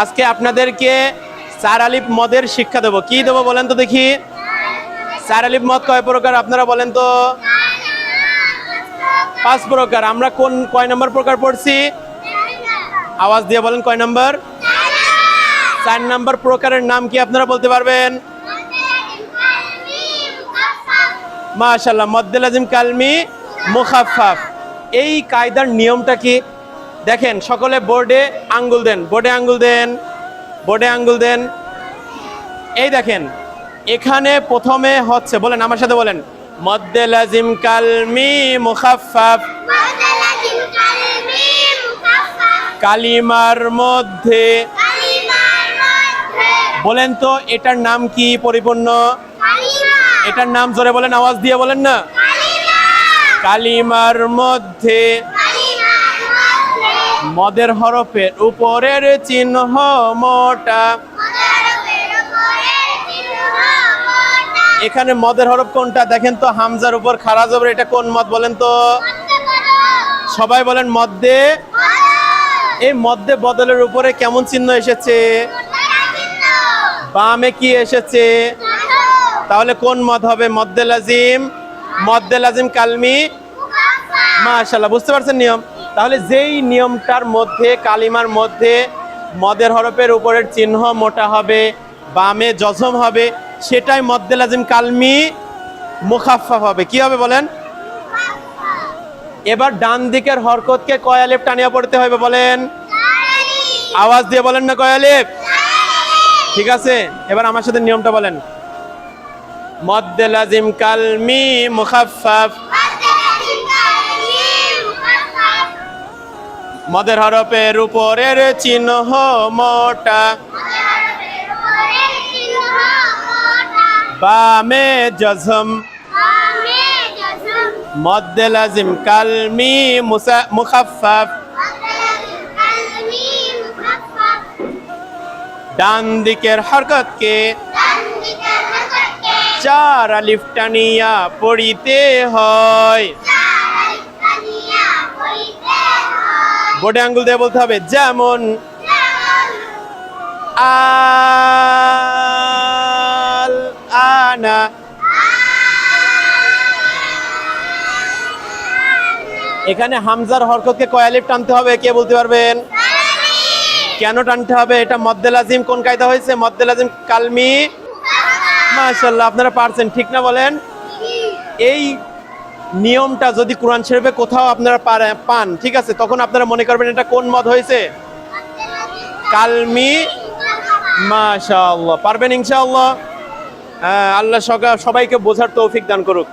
আজকে আপনাদেরকে চার আলিফ মদের শিক্ষা দেবো। কি দেবো বলেন তো দেখি? চার আলিফ মদ কয় প্রকার? আপনারা বলেন তো। পাঁচ প্রকার। আমরা কোন, কয় নম্বর প্রকার পড়ছি? আওয়াজ দিয়ে বলেন কয় নম্বর? চার নম্বর প্রকারের নাম কি আপনারা বলতে পারবেন? মাশাল্লাহ মদ্দেল আজিম কালমি মুখাফাফ এই কায়দার নিয়মটা কি? দেখেন সকলে বোর্ডে আঙ্গুল দেন বোর্ডে আঙ্গুল দেন বোর্ডে আঙ্গুল দেন। এই দেখেন এখানে প্রথমে হচ্ছে বলেন আমার সাথে বলেন মদ্দেল আজিম কালমি মুখাফাফ কালিমার মধ্যে। বলেন তো এটার নাম কি পরিপূর্ণ? এটার নাম জোরে বলেন আওয়াজ দিয়ে বলেন না। কালিমার মধ্যে। মদের হরফের উপরের চিহ্ন মোটা। এখানে মদের হরফ কোনটা? দেখেন তো, হামজার উপর খারা জবর এটা কোন মদ বলেন তো? সবাই বলেন মদ্যে এই মদ্যে বদলের উপরে কেমন চিহ্ন এসেছে? বামে কি এসেছে? তাহলে কোন মদ হবে? মদ্দে লাজিম। মদ্দে লাজিম কালমি। মাশাল্লাহ বুঝতে পারছেন নিয়ম? তাহলে যেই নিয়মটার মধ্যে, কালিমার মধ্যে মদের হরফের উপরের চিহ্ন মোটা হবে, বামে জজম হবে, সেটাই মদ্দে লাজিম কালমি মুখাফা হবে। কি হবে বলেন? এবার ডান দিকের হরকতকে কয় আলিফ টানিয়া পড়তে হবে বলেন? আওয়াজ দিয়ে বলেন না কয় আলিফ? ঠিক আছে, এবার আমার সাথে নিয়মটা বলেন। মদ্দে লাজিম কালমি মুখাফাফ। মদের হরফের উপরের চিহ্ন মোটা। বামে জজম। মদ্দে কালমি মুখাফাফ ডান দিকের হরকতকে চার আলিফ টানিয়া পড়িতে হয়। বোর্ডে আঙ্গুল দিয়ে বলতে হবে, যেমন আল আনা। এখানে হামজার হরকতকে কয় আলিফ টানতে হবে, কে বলতে পারবেন? কেন টানতে হবে? এটা মদ্দেল আজিম, কোন কায়দা হয়েছে? মদ্দেল আজিম কালমি। মাশাল্লাহ আপনারা পারছেন, ঠিক না বলেন? এই নিয়মটা যদি কোরআন শরীফে কোথাও আপনারা পান ঠিক আছে তখন আপনারা মনে করবেন এটা কোন মত হয়েছে? কালমি মাশাআল্লাহ পারবেন ইনশাআল্লাহ? হ্যাঁ, আল্লাহ সবাইকে বোঝার তৌফিক দান করুক।